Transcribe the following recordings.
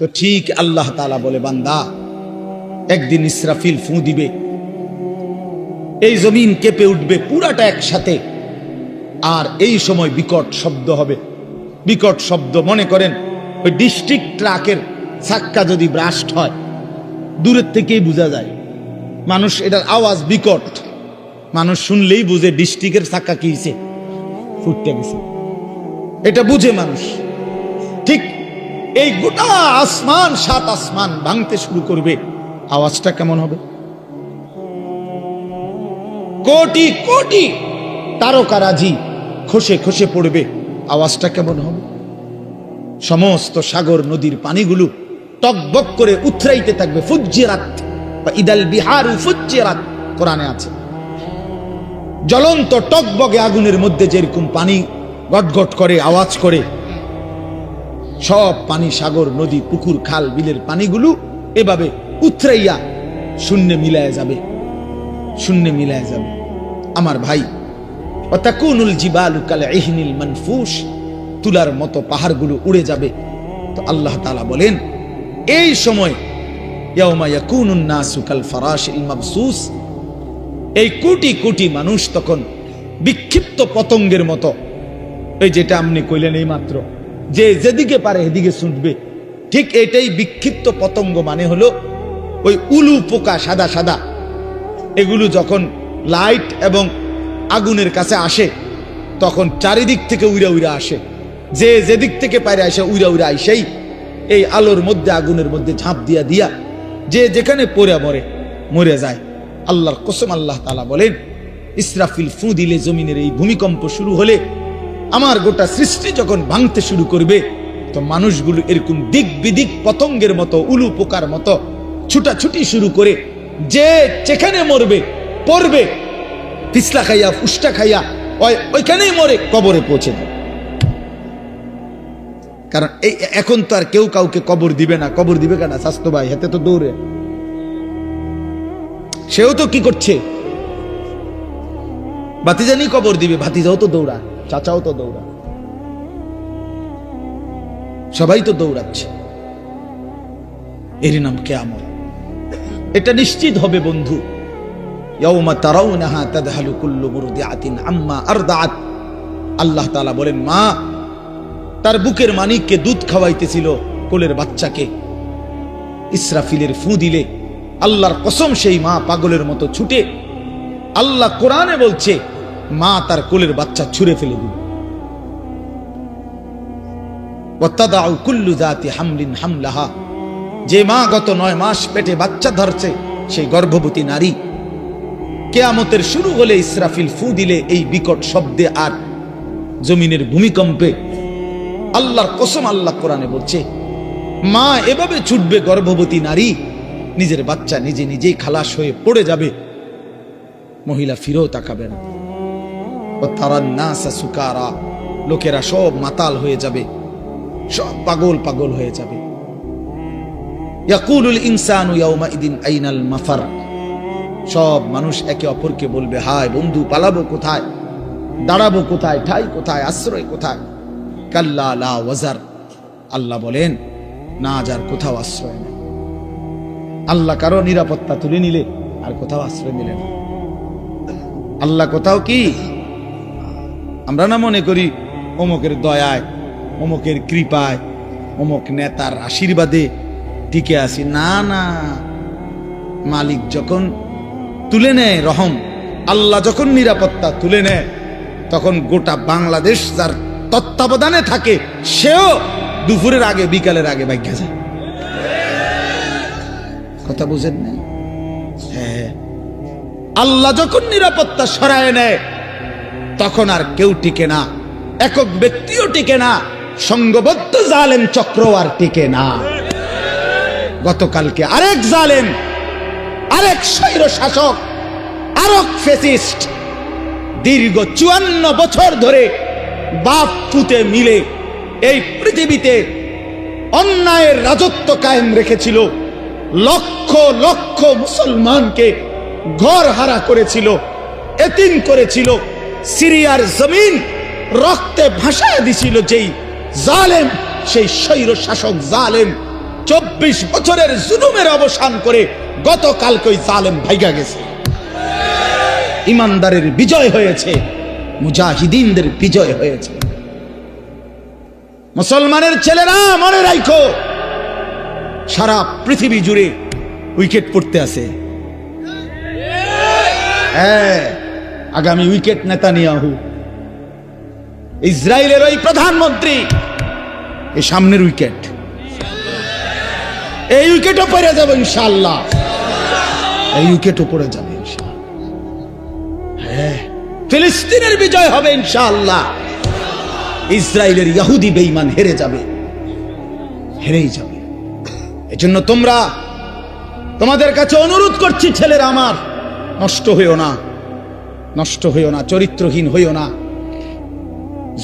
তো ঠিক আল্লাহ তালা বলে, বান্দা, একদিন ইসরাফিল ফু দিবে। এই জমিন কেঁপে উঠবে পুরাটা একসাথে। আর এই সময় বিকট শব্দ হবে। বিকট শব্দ, মনে করেন, ওই ডিস্ট্রিক্ট ট্রাকের চাক্কা যদি ব্রাস্ট হয়, দূরের থেকেই বোঝা যায়। মানুষ, এটার আওয়াজ বিকট। মানুষ শুনলেই বুঝে ডিস্ট্রিক্টের চাক্কা কি ফুটতে গেছে। এটা বুঝে মানুষ। ঠিক এই গোটা আসমান সাত আসমান ভাঙতে শুরু করবে। আওয়াজটা কেমন হবে? কোটি কোটি তারকারাজি খসে খসে পড়বে। আওয়াজটা কেমন হবে? সমস্ত সাগর নদীর পানিগুলো টকবক করে উথরাইতে থাকবে। ফুজ্জিরাত বা ইদাল বিহার ফুজ্জিরাত কোরআনে আছে। জ্বলন্ত টকবগে আগুনের মধ্যে যেরকম পানি গটগট করে, আওয়াজ করে সব পানি সাগর, নদী, পুকুর, খাল, বিলের পানিগুলো এভাবে উথরাইয়া শূন্যে মিলায় যাবে, শূন্যে মিলায় যাবে। আমার ভাই, অতাকুনুল জিবালু কাল ইহনিল মানফুস, তুলার মতো পাহাড়গুলো উড়ে যাবে। তো আল্লাহ তালা বলেন, এই সময় এই কোটি কোটি মানুষ তখন বিক্ষিপ্ত পতঙ্গের মতো, এই যেটা আপনি কইলেন এই মাত্র যে যেদিকে পারে এদিকে ছুটবে ঠিক এটাই বিক্ষিপ্ত পতঙ্গ মানে হলো ওই উলু পোকা সাদা সাদা। এগুলো যখন লাইট এবং আগুনের কাছে আসে, তখন চারিদিক থেকে উইরা উইরা আসে। যে যেদিক থেকে পারে আসে উইরা উইরা আইসেই এই আলোর মধ্যে, আগুনের মধ্যে ঝাঁপ দিয়া দিয়া যে যেখানে পড়ে মরে মরে যায়। আল্লাহর কসম আল্লাহ তালা বলেন, ইসরাফিল ফু দিলে জমিনের এই ভূমিকম্প শুরু হলে আমার গোটা সৃষ্টি যখন ভাঙতে শুরু করবে, তো মানুষগুলো এরকম দিক বিদিক পতঙ্গের মতো, উলু পোকার মতো ছুটাছুটি শুরু করে যে যেখানে মরবে, পড়বে পিছলা খাইয়া, ফুসটা খাইয়া, ওই ওইখানেই মরে কবরে পৌঁছে যাবে কারণ এই এখন তো আর কেউ কাউকে কবর দিবে না। কবর দিবে কেনা স্বাস্থ্য ভাই হাতে তো দৌড়ে। সেও তো কি করছে? ভাতিজানি কবর দিবে, ভাতিজাও তো দৌড়া চাচাও তো দৌড়া সবাই তো দৌড়াচ্ছে। এর নাম কেয়ামত। এটা নিশ্চিত হবে বন্ধু। আল্লাহ তাআলা বলেন, মা, তার বুকের মানিককে দুধ খাওয়াইতেছিল কোলের বাচ্চাকে। ইসরাফিলের ফু দিলে আল্লাহর কসম সেই মা পাগলের মতো ছুটে আল্লাহ কোরআনে বলছে মা তার কোলের বাচ্চা ছুঁড়ে ফেলে দিল। যে মা গত নয় মাস পেটে বাচ্চা ধরছে, সেই গর্ভবতী নারী। কেয়ামতের শুরু হলে ইসরাফিল ফু দিলে এই বিকট শব্দে আর জমিনের ভূমিকম্পে। আল্লাহর কসম আল্লাহ কোরআনে বলছে, মা এভাবে ছুটবে গর্ভবতী নারী, নিজের বাচ্চা নিজে নিজেই খালাস হয়ে পড়ে যাবে। মহিলা ফিরেও তাকাবে না। ও তারা নাসা সুকারা। লোকেরা সব মাতাল হয়ে যাবে। সব পাগল পাগল হয়ে যাবে। ইয়াকুলুল ইনসানু ইয়াউমাইদিন আইনাল মাফার। সব মানুষ একে অপরকে বলবে, হায় বন্ধু, পালাবো কোথায়? দাঁড়াবো কোথায়? ঠাই কোথায়? আশ্রয় কোথায়? কাল্লা লা ওয়াজার। আল্লাহ বলেন, না যার কোথাও আশ্রয় নেই। আল্লাহ কারও নিরাপত্তা তুলে নিলে আর কোথাও আশ্রয় নিলেন আল্লাহ কোথাও কি? আমরা না মনে করি অমুকের দয়ায়, অমুকের কৃপায়, অমুক নেতার আশীর্বাদে টিকে আসি না না। মালিক যখন তুলে নেয় রহম, আল্লাহ যখন নিরাপত্তা তুলে নেয়, তখন গোটা বাংলাদেশ যার তত্ত্বাবধানে থাকে, সেও দুপুরের আগে, বিকালের আগে বাইকা যায়। কথা বুঝেন না হ্যাঁ। আল্লাহ যখন নিরাপত্তা সরায় নেয় তখন আর কেউ টিকে না। একক ব্যক্তিও টিকে না। সঙ্গবদ্ধ জালেম চক্র আর টিকে না। গতকালকে আরেক জালেম, আরেক স্বৈর শাসক, আরেক ফেসিস্ট দীর্ঘ চুয়ান্ন বছর ধরে বাপ পুতে মিলে এই পৃথিবীতে অন্যায়ের রাজত্ব কায়েম রেখেছিল। লক্ষ লক্ষ মুসলমানকে ঘর হারা করেছিল, এতিম করেছিল। সিরিয়ার জমিন রক্তে ভাসায় দিছিল যেই জালেম, সেই স্বৈর শাসক জালেম। চব্বিশ বছরের জুলুমের অবসান করে গতকালকে ওই জালেম ভাইগা গেছে। ইমানদারের বিজয় হয়েছে, মুজাহিদিনদের বিজয় হয়েছে। মুসলমানের ছেলেরা, মনে রাখো সারা পৃথিবী জুড়ে উইকেট পড়তে আছে। হ্যাঁ। আগামী উইকেট নেতা নিয়াহু ইসরায়েলের ওই প্রধানমন্ত্রী এই সামনের উইকেট। এই উইকেটও পড়ে যাবে ইনশাল্লাহ এই উইকেটও পড়ে যাবে হ্যাঁ ফিলিস্তিনের বিজয় হবে ইনশাআল্লাহ। ইসরায়েলের ইহুদি বেঈমান হেরে যাবে। হেরেই যাবে। এজন্য তোমরা, তোমাদের কাছে অনুরোধ করছি, ছেলেরা আমার, নষ্ট হইও না। নষ্ট হইও না, চরিত্রহীন হইও না।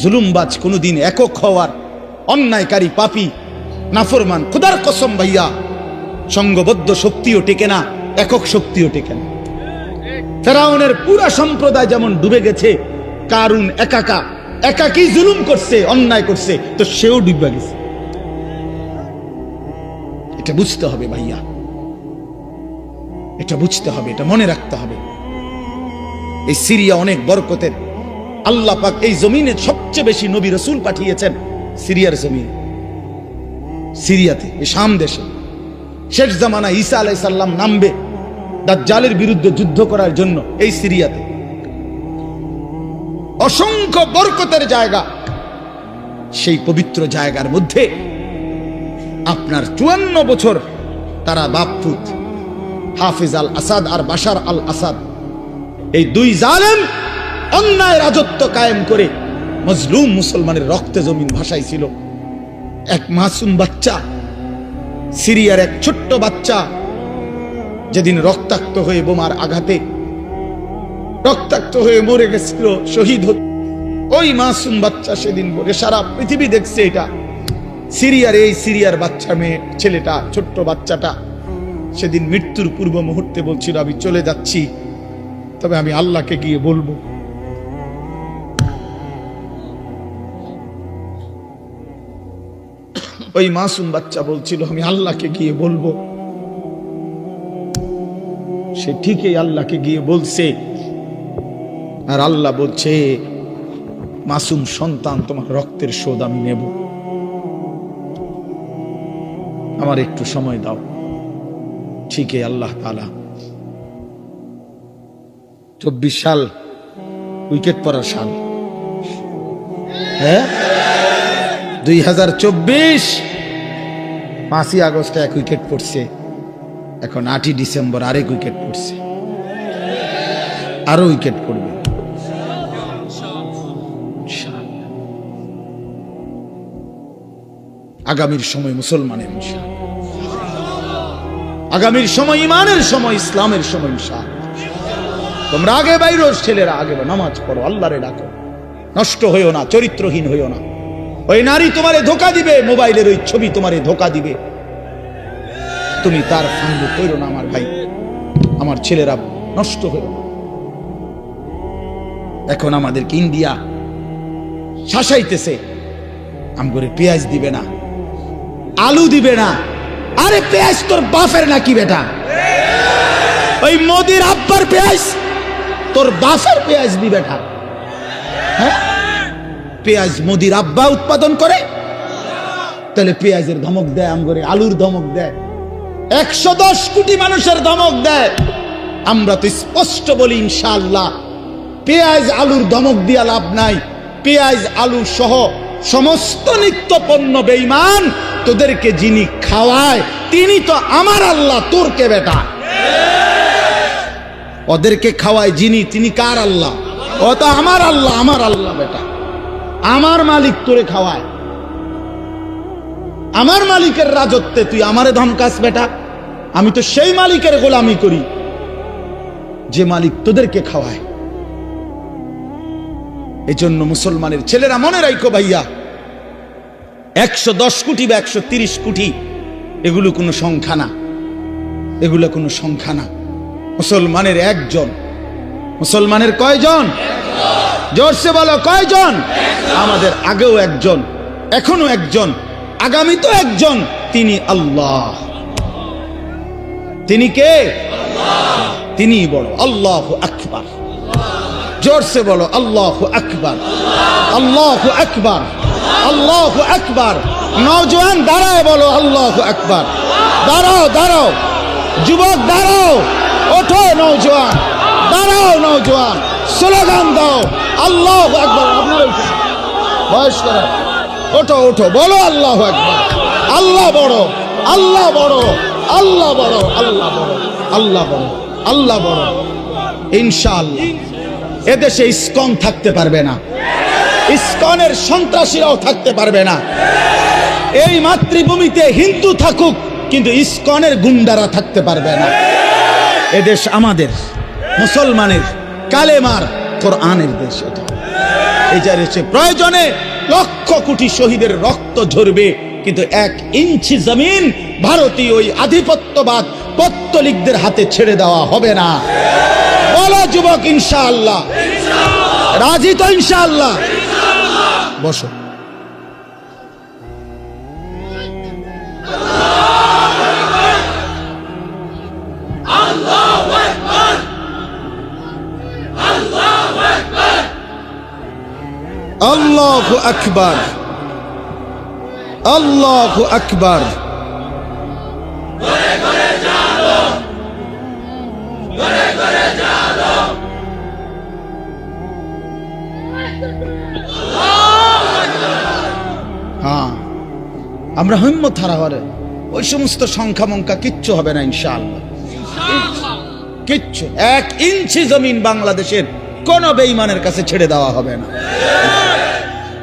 জুলুমবাজ কোনোদিন একক হওয়ার অন্যায়কারী পাপী, নাফরমান, খুদার কসম ভাইয়া, সঙ্গবদ্ধ শক্তিও টেকে না, একক শক্তিও টেকে না। ফেরাউনের পুরা সম্প্রদায় যেমন ডুবে গেছে, কারুন একাকা, একাকি জুলুম করছে, অন্যায় করছে, তো সেও ডুবে গেছে। এটা বুঝতে হবে ভাইয়া। এটা বুঝতে হবে, এটা মনে রাখতে হবে। এই সিরিয়া অনেক বরকতের। আল্লাহ পাক এই জমিনে সবচেয়ে বেশি নবী রসুল পাঠিয়েছেন সিরিয়ার জমিনে। সিরিয়াতে শাম দেশে। শেষ জামানা ঈসা আলাই সাল্লাম নামবে দাজ্জালের বিরুদ্ধে যুদ্ধ করার জন্য এই সিরিয়াতে। অসংখ্য বরকতের জায়গা। সেই পবিত্র জায়গার মধ্যে আপনার চুয়ান্ন বছর তারা বাপপুত। হাফিজ আল আসাদ আর বাশার আল আসাদ এই দুই জালেম অন্যায় রাজত্ব কায়েম করে মজলুম মুসলমানের রক্তে জমিন ভাসাই ছিল এক মাসুম বাচ্চা, সিরিয়ার এক ছোট্ট বাচ্চা, যেদিন রক্তাক্ত হয়ে বোমার আঘাতে রক্তাক্ত হয়ে মরে গেছিল, শহীদ হত। ওই মাসুম বাচ্চা সেদিন বলে, সারা পৃথিবী দেখছে এটা। সিরিয়ার এই সিরিয়ার বাচ্চা মেয়ে, ছেলেটা, ছোট্ট বাচ্চাটা, সেদিন মৃত্যুর পূর্ব মুহূর্তে বলছিল, আমি চলে যাচ্ছি। তবে আমি আল্লাহকে গিয়ে বলব। ওই মাসুম বাচ্চা বলছিল, আমি আল্লাহকে গিয়ে বলব। সে ঠিকই আল্লাহকে গিয়ে বলছে। আর আল্লাহ বলছে, মাসুম সন্তান, তোমার রক্তের শোধ আমি নেব। আমার একটু সময় দাও। ঠিকই আল্লাহ তালা চব্বিশ সাল উইকেট পড়ার সাল। হ্যাঁ? দুই হাজার চব্বিশ পাঁচই আগস্টে এক উইকেট পড়ছে। এখন আটই ডিসেম্বর আরেক উইকেট পড়ছে। আরও উইকেট পড়বে। আগামীর সময় মুসলমানের। আগামীর সময় ইমানের সময়, ইসলামের সময় ইনশাআল্লাহ। তোমরা আগে বাইর ছেলেরা আগে নামাজ পড়ো, আল্লাহরে ডাকো। নষ্ট হইও না, চরিত্রহীন হইও না। ওই নারী তোমারে ধোকা দিবে, মোবাইলের ওই ছবি তোমারে ধোকা দিবে। তুমি তার সঙ্গ করো না, আমার ভাই। আমার ছেলেরা নষ্ট হইল এখন আমাদেরকে ইন্ডিয়া শাসাইতেছে। আমগরে পেঁয়াজ দিবে না, আলু দিবে না। আরে পেঁয়াজ তোর বাফের নাকি বেটা? ওই মোদির আব্বার পেঁয়াজ তোর বাপের পেঁয়াজ দি বেটা। হ্যাঁ? পেঁয়াজ মোদির আব্বা উৎপাদন করে। তাহলে পেঁয়াজের ধমক দেয় আমগরে আলুর ধমক দেয়। একশো দশ কোটি মানুষের ধমক দেয়। আমরা তো স্পষ্ট বলি, ইনশাআল্লাহ। পেঁয়াজ আলুর ধমক দিয়া লাভ নাই। পেঁয়াজ আলু সহ সমস্ত নিত্য পণ্য বেইমান তোদেরকে যিনি খাওয়ায়, তিনি তো আমার আল্লাহ তোর কে বেটা। ওদেরকে খাওয়ায় যিনি, তিনি কার আল্লাহ? ও তো আমার আল্লাহ আমার আল্লাহ বেটা। আমার মালিক তোরে খাওয়ায়। আমার মালিকের রাজত্বে তুই আমারে ধমকাস বেটা। আমি তো সেই মালিকের গোলামি করি, যে মালিক তোদেরকে খাওয়ায়। এই জন্য মুসলমানের ছেলেরা মনে রাখো ভাইয়া, একশো দশ কোটি বা একশো তিরিশ কোটি, এগুলো কোনো সংখ্যা না। এগুলো কোনো সংখ্যা না। মুসলমানের একজন। মুসলমানের কয়জন? জোরসে বলো, কয়জন? আমাদের আগেও একজন, এখনও একজন, আগামী তো একজন, তিনি আল্লাহ। তিনি কে? তিনি বড় আল্লাহ আকবার। জোরসে বলো, আল্লাহ আকবার। আল্লাহ আকবার। আল্লাহ আকবার। নওজোয়ান, দাঁড়ায় বলো, আল্লাহ আকবার। দাঁড়াও দাঁড়াও। যুবক, দাঁড়াও। ওঠো নওজোয়ান, দাঁড়াও নওজোয়ান, স্লোগান দাও, আল্লাহ আকবার, আপনারা। বয়স্করা ওঠো ওঠো, বলো আল্লাহ আকবার, আল্লাহ বড় আল্লাহ বড় আল্লাহ বড় আল্লাহ বড় আল্লাহ বড় আল্লাহ বড়, ইনশাআল্লাহ, এদেশে ইসকন থাকতে পারবে না, ইস্কনের সন্ত্রাসীরাও থাকতে পারবে না, এই মাতৃভূমিতে হিন্দু থাকুক, কিন্তু ইস্কনের গুন্ডারা থাকতে পারবে না এদেশ আমাদের, মুসলমানের কালেমার কোরআনের দেশ এটা। রয়েছে প্রয়োজনে লক্ষ কোটি শহীদের রক্ত ঝরবে, কিন্তু এক ইঞ্চি জমিন ভারতীয় ওই আধিপত্যবাদ পত্তলিকদের হাতে ছেড়ে দেওয়া হবে না। বলো যুবক, ইনশাআল্লাহ। রাজি তো ইনশাআল্লাহ। বসো। আল্লাহ আকবার। আল্লাহ আকবার। হ্যাঁ। আমরা হিম্মত হারা হরে। ওই সমস্ত সংখ্যা মঙ্কা কিচ্ছু হবে না, ইনশাআল্লাহ। কিচ্ছু। এক ইঞ্চি জমিন বাংলাদেশের কোন বেইমানের কাছে ছেড়ে দেওয়া হবে না।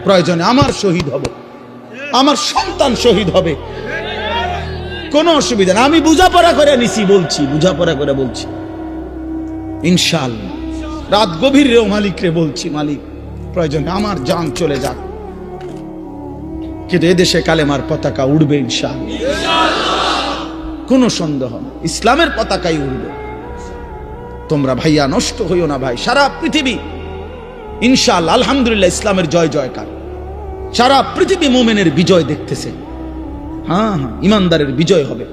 প্রয়োজনে আমার শহীদ হবে। আমার সন্তান শহীদ হবে। কোনো অসুবিধা না আমি বুঝাপড়া করে নিছি, বলছি, বুঝাপড়া করে বলছি। ইনশাআল্লাহ। রাত গভীর রেও মালিক রে বলছি, মালিক, প্রয়োজনে আমার জান চলে যাক। কিন্তু এদেশে কালেমার পতাকা উড়বে ইনশাআল্লাহ। কোনো সন্দেহ না ইসলামের পতাকাই উড়বে। তোমরা ভাইয়া নষ্ট হইও না ভাই। সারা পৃথিবী ইনশাআল্লাহ, আলহামদুলিল্লাহ, ইসলামের জয়, জয়কার। সারা পৃথিবী মোমেনের বিজয় দেখতেছে। হ্যাঁ হ্যাঁ ইমানদারের বিজয় হবে।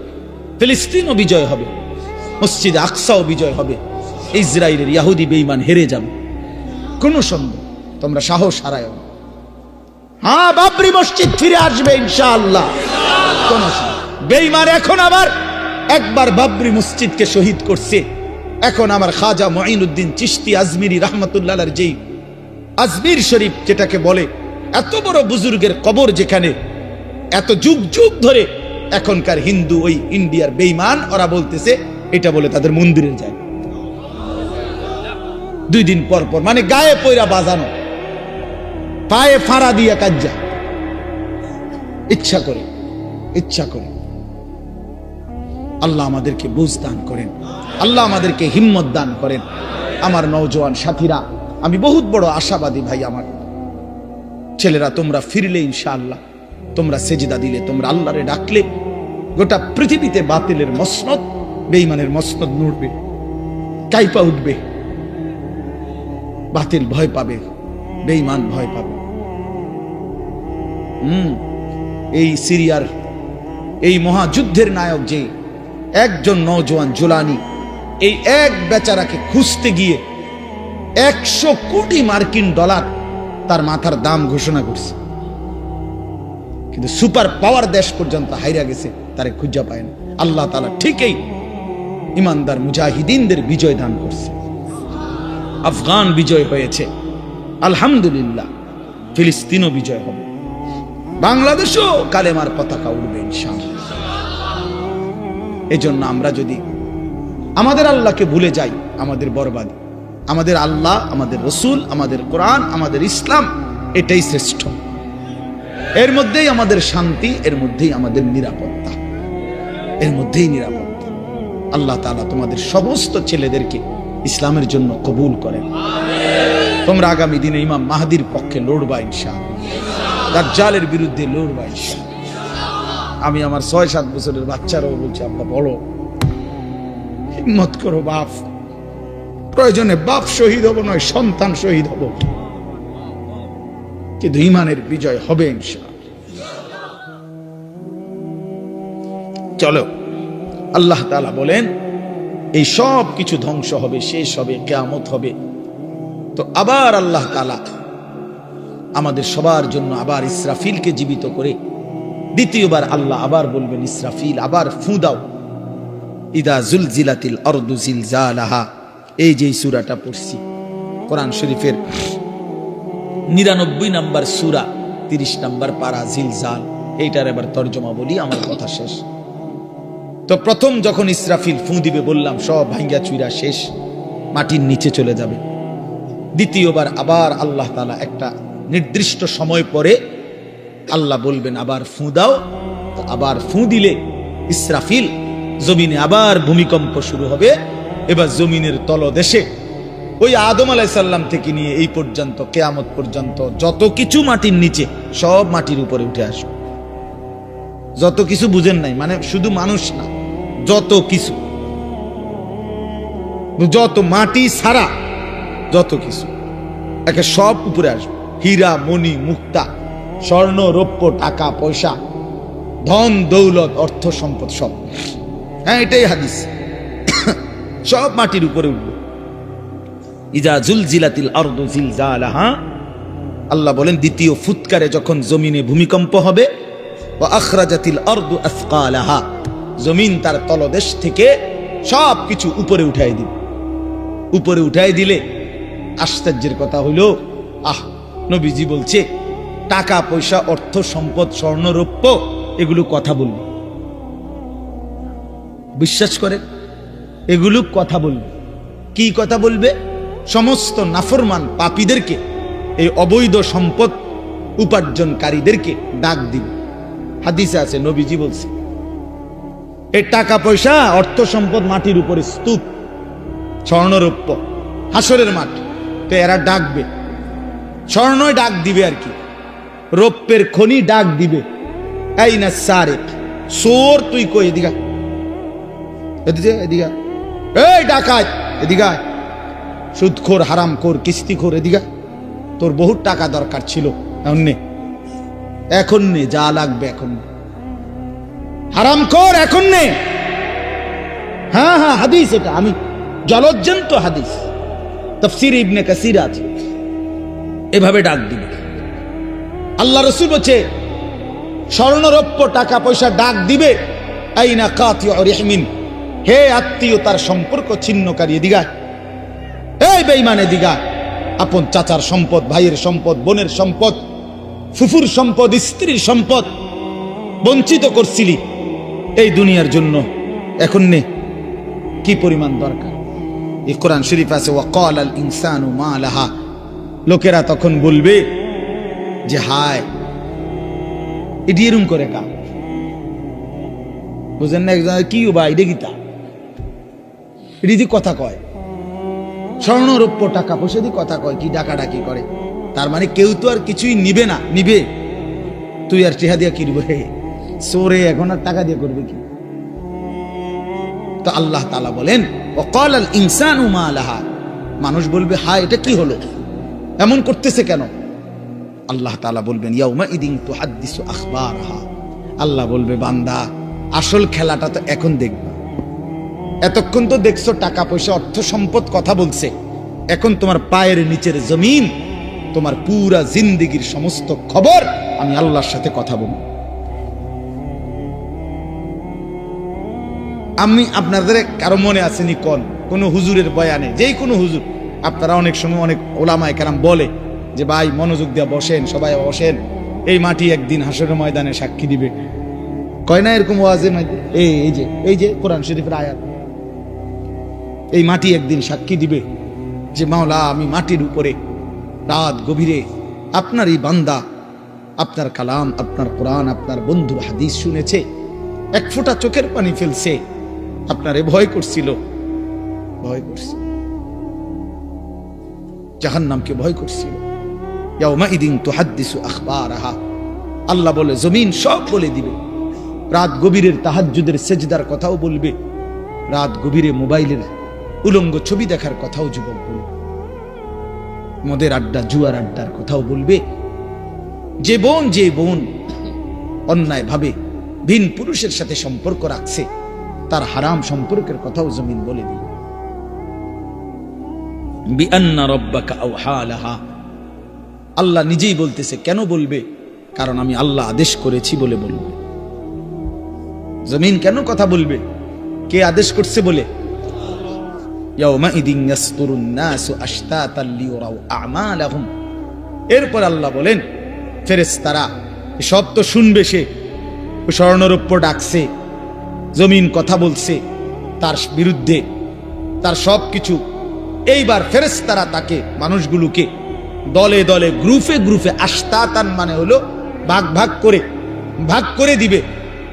ফিলিস্তিনও বিজয় হবে। মসজিদে আকসাও বিজয় হবে। ইসরায়েলের ইয়াহুদি বেঈমান হেরে যাবে। কোনো সন্দেহ, তোমরা সাহস হারায় হ্যাঁ বাবরি মসজিদ ফিরে আসবে ইনশাআল্লাহ। কোন বেঈমান এখন আবার একবার বাবরি মসজিদকে শহীদ করছে। এখন আমার খাজা মঈনুদ্দিন চিশতি আজমিরি রহমতুল্লাহ যেই আজমির শরীফ যেটাকে বলে, এত বড় বুজুর্গের কবর যেখানে, এত যুগ যুগ ধরে এখনকার হিন্দু ওই ইন্ডিয়ার বেইমান ওরা বলতেছে, এটা বলে তাদের মন্দিরের যায় দুই দিন পর পর মানে গায়ে পয়রা বাজানো, পায়ে ফাঁড়া দিয়ে কাজ্জা। ইচ্ছা করে ইচ্ছা করে। আল্লাহ আমাদেরকে বুঝ দান করেন, আল্লাহ আমাদেরকে হিম্মত দান করেন। আমার নওজোয়ান সাথীরা আমি বহুত বড় আশাবাদী ভাই আমার। ছেলেরা, তোমরা ফিরলে ইনশাআল্লাহ। তোমরা সেজিদা দিলে, তোমরা আল্লাহরে ডাকলে। গোটা পৃথিবীতে বাতিলের মসনদ বেইমানের মসনদ নড়বে। কাইপা উঠবে। বাতিল ভয় পাবে বেইমান ভয় পাবে। হুম, এই সিরিয়ার, এই মহাযুদ্ধের নায়ক যে, একজন নওজোয়ান জোলানি, এই এক বেচারাকে খুঁজতে গিয়ে একশো কোটি মার্কিন ডলার তার মাথার দাম ঘোষণা করছে। কিন্তু সুপার পাওয়ার দেশ পর্যন্ত হাইরা গেছে, তারে খুঁজা পায় না। আল্লাহ তালা ঠিকই ইমানদার মুজাহিদিনদের বিজয় দান করছে। আফগান বিজয় হয়েছে, আলহামদুলিল্লাহ, ফিলিস্তিনও বিজয় হবে। বাংলাদেশও কালেমার পতাকা উঠবে এজন্য আমরা যদি আমাদের আল্লাহকে ভুলে যাই, আমাদের বরবাদী। আমাদের আল্লাহ, আমাদের রসুল, আমাদের কোরআন, আমাদের ইসলাম, এটাই শ্রেষ্ঠ। এর মধ্যেই আমাদের শান্তি, এর মধ্যেই আমাদের নিরাপত্তা। এর মধ্যেই নিরাপত্তা। আল্লাহ তালা তোমাদের সমস্ত ছেলেদেরকে ইসলামের জন্য কবুল করেন। তোমরা আগামী দিনে ইমাম মাহাদির পক্ষে লড়বা ইনশাআল্লাহ। দাজ্জালের বিরুদ্ধে লড়বা ইনশাআল্লাহ। আমি আমার ছয় সাত বছরের বাচ্চারাও বলছি, আব্বা, বলো। হিম্মত করো বাপ। প্রয়োজনে বাপ শহীদ হব নয়, সন্তান শহীদ হব। কিন্তু ইমানের বিজয় হবে চলো, আল্লাহ তাআলা বলেন, এই সব কিছু ধ্বংস হবে, শেষ হবে, কেয়ামত হবে। তো আবার আল্লাহ তাআলা আমাদের সবার জন্য আবার ইসরাফিলকে জীবিত করে দ্বিতীয়বার আল্লাহ আবার বলবেন, ইসরাফিল, আবার ফু দাও। ইদা জুলজিলাতিল অর্দু জিলজালাহা। এই যে সুরাটা পড়ছি, কোরআন শরীফের নিরানব্বই নাম্বার সুরা, তিরিশ নাম্বার পারা জিলজাল, এইটার এবার তর্জমা বলি, আমার কথা শেষ। তো প্রথম যখন ইসরাফিল ফু দিবে বললাম, সব ভাঙ্গা চুইরা শেষ, মাটির নিচে চলে যাবে। দ্বিতীয়বার আবার আল্লাহ তালা একটা নির্দিষ্ট সময় পরে আল্লাহ বলবেন, আবার ফু দাও। আবার ফু দিলে ইসরাফিল জমিনে আবার ভূমিকম্প শুরু হবে। এবার জমিনের তলদেশে ওই আদম আলাইসাল্লাম থেকে নিয়ে এই পর্যন্ত, কেয়ামত পর্যন্ত যত কিছু মাটির নিচে, সব মাটির উপরে উঠে আসবে। যত কিছু বুঝেন নাই মানে শুধু মানুষ না, যত কিছু। যত মাটি ছাড়া, যত কিছু। একে সব উপরে আসবে। হীরা, মণি, মুক্তা, স্বর্ণ, রৌপ্য, টাকা, পয়সা, ধন, দৌলত, অর্থ সম্পদ সব। হ্যাঁ এটাই হাদিস। সব মাটির উপরে উঠবে ইজা জুলজিলাতিল আরদু জিলজালাহা, আল্লাহ বলেন, দ্বিতীয় ফুৎকারে যখন জমিনে ভূমিকম্প হবে ও আখরাজাতিল আসকালাহা, জমিন তার তলদেশ থেকে সব কিছু উপরে উঠাই দিবে। উপরে উঠাই দিলে আশ্চর্যের কথা হইল, আহ, নবীজি বলছে, টাকা, পয়সা, অর্থ, সম্পদ, স্বর্ণ, রৌপ্য, এগুলো কথা বলবে। বিশ্বাস করে এগুলো কথা বলবে। কি কথা বলবে? সমস্ত নাফরমান পাপীদেরকে, এই অবৈধ সম্পদ উপার্জনকারীদেরকে ডাক দিবে। হাদিসে আছে, নবীজি বলছে এই টাকা পয়সা, অর্থ সম্পদ মাটির উপরে স্তূপ, স্বর্ণরৌপ্য, হাসরের মাঠ। তো এরা ডাকবে। স্বর্ণই ডাক দিবে আর কি। রৌপ্যের খনি ডাক দিবে। এই না সারেক, সোর তুই কই এদিকা এদিকে এদিকা এই ডাকাত, এদিকা সুদখোর, হারামখোর, কিস্তিখোর, এদিকা তোর বহুত টাকা দরকার ছিল, এখন নে। এখন নে, যা লাগবে এখন নে। হারামখোর, এখন নে। হ্যাঁ হ্যাঁ হাদিস এটা, আমি জলজ্জন্ত হাদিস। তফসির ইবনে কাসির আছে। এভাবে ডাক দিবে। আল্লাহ রসুল বলছে, স্বর্ণরৌপ্য টাকা পয়সা ডাক দিবে। আইনা কাতি রেহমিন। হে আত্মীয়তার সম্পর্ক ছিন্নকারী দিগা এই বেইমানে দিগা আপন চাচার সম্পদ, ভাইয়ের সম্পদ, বোনের সম্পদ, ফুফুর সম্পদ, স্ত্রীর সম্পদ বঞ্চিত করছিলি এই দুনিয়ার জন্য। এখন নে, কি পরিমাণ দরকার? এই কোরআন শরীফ আছে ওয়াকাল আল ইনসানু মা লাহা। লোকেরা তখন বলবে যে, হায়, এটি এরম করে কা বুঝেন না একজন কি বা এটা গীতা দিয়ে কথা কয়। স্বর্ণ রৌপ্য টাকা পয়সা দিয়ে কথা কয়, কি ডাকা ডাকি করে। তার মানে কেউ তো আর কিছুই নিবে না, নিবে। তুই আর চেহা দিয়া কিনবে হে সোরে এখন আর টাকা দিয়ে করবে কি? তো আল্লাহ তালা বলেন ও কল আল ইনসান উমা আলাহা মানুষ বলবে, হা, এটা কি হলো? এমন করতেছে কেন? আল্লাহ তালা বলবেন, ইয়াউমা ইদিন তো হাদ্দিসু আখবার আল্লাহ বলবে, বান্দা, আসল খেলাটা তো এখন দেখবা। এতক্ষণ তো দেখছ টাকা পয়সা, অর্থ সম্পদ কথা বলছে। এখন তোমার পায়ের নিচের জমিন, তোমার পুরা জিন্দিগির সমস্ত খবর আমি আল্লাহর সাথে কথা বলব। আমি আপনাদের কারও মনে আসেনি কন, কোনো হুজুরের বয়ানে, যেই কোনো হুজুর। আপনারা অনেক সময় অনেক ওলামায় কারাম বলে যে, ভাই, মনোযোগ দিয়ে বসেন, সবাই বসেন। এই মাটি একদিন হাসরের ময়দানে সাক্ষী দিবে। কয় না এরকম ওয়াজে এই যে এই যে কোরআন শরীফের আয়াত। এই মাটি একদিন সাক্ষী দিবে যে, মাওলা, আমি মাটির উপরে রাত গভীরে আপনার এই বান্দা, আপনার কালাম, আপনার কোরআন, আপনার বন্ধুর হাদিস শুনেছে, এক ফোঁটা চোখের পানি ফেলছে, আপনারে ভয় করছিল। ভয় করছিল। জাহান্নামকে ভয় করছিল। আল্লাহ বলে, জমিন সব বলে দিবে। রাত গভীরের তাহাজ্জুদের সেজদার কথাও বলবে। রাত গভীরে মোবাইলের উলঙ্গ ছবি দেখার কথাও যুবক বলবে। মদের আড্ডা, জুয়ার আড্ডার কথাও বলবে। যে বোন যে বোন অন্যায় ভাবে, ভিন পুরুষের সাথে সম্পর্ক রাখছে, তার হারাম সম্পর্কের কথাও জমিন বলে দিল আল্লাহ নিজেই বলতেছে, কেন বলবে? কারণ আমি আল্লাহ আদেশ করেছি বলে বলবে। জমিন কেন কথা বলবে? কে আদেশ করছে বলে? এরপর আল্লাহ বলেন, ফেরেশতারা সব তো শুনবে সে। স্বর্ণরৌপ্য ডাকছে, জমিন কথা বলছে, তার বিরুদ্ধে, তার সব কিছু এইবার ফেরেশতারা তাকে, মানুষগুলোকে, দলে দলে, গ্রুপে গ্রুপে আস্তাতান মানে হলো ভাগ ভাগ করে ভাগ করে দিবে।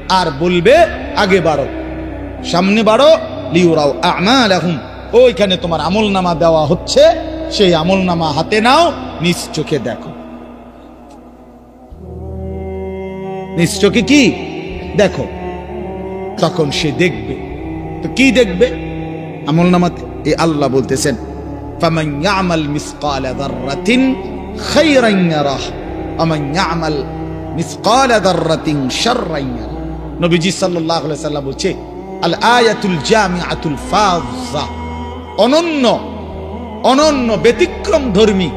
আর বলবে, আগে বাড়ো, সামনে বাড়ো, লিউরাও এখন ওইখানে তোমার আমল নামা দেওয়া হচ্ছে। সেই আমল নামা হাতে নাও, নিজ চোখে দেখো। নিজ চোখে কি? দেখো। তখন সে দেখবে। তো কি দেখবে? আমল নামাতে এই আল্লাহ বলতেছেন নবীজি সাল্লাহ বলছে, আল আয়াতুল জামিআতুল ফাযা অনন্য অনন্য ব্যতিক্রম ধর্মী।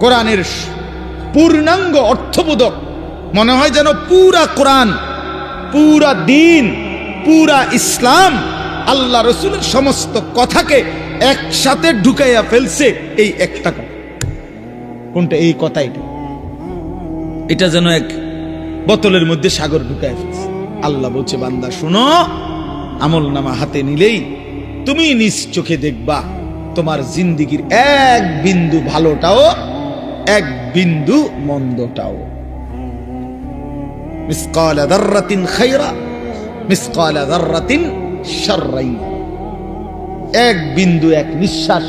কোরআনের পূর্ণাঙ্গ অর্থবোধক। মনে হয় যেন পুরা কোরআন, পুরা দিন, পুরা ইসলাম আল্লাহ রসুলের সমস্ত কথাকে একসাথে ঢুকাইয়া ফেলছে এই একটা কথা। কোনটা? এই কথা এটা। এটা যেন এক বোতলের মধ্যে সাগর ঢুকায় ফেলছে। আল্লাহ বলছে, বান্দা, শুনো, আমল নামা হাতে নিলেই তুমি নিজ চোখে দেখবা তোমার জিন্দিগির এক বিন্দু ভালোটাও, এক বিন্দু মন্দটাও। খাইরা এক বিন্দু, এক নিঃশ্বাস,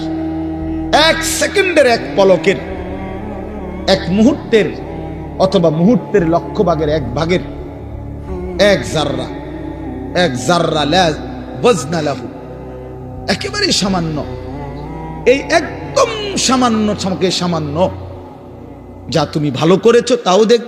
এক সেকেন্ডের এক পলকের, এক মুহূর্তের অথবা মুহূর্তের লক্ষ্য ভাগের, এক ভাগের এক জাররা এক জাররা লাহু। একেবারে সামান্য। এই একদম সামান্য সামান্য। যা তুমি ভালো করেছ তাও দেখ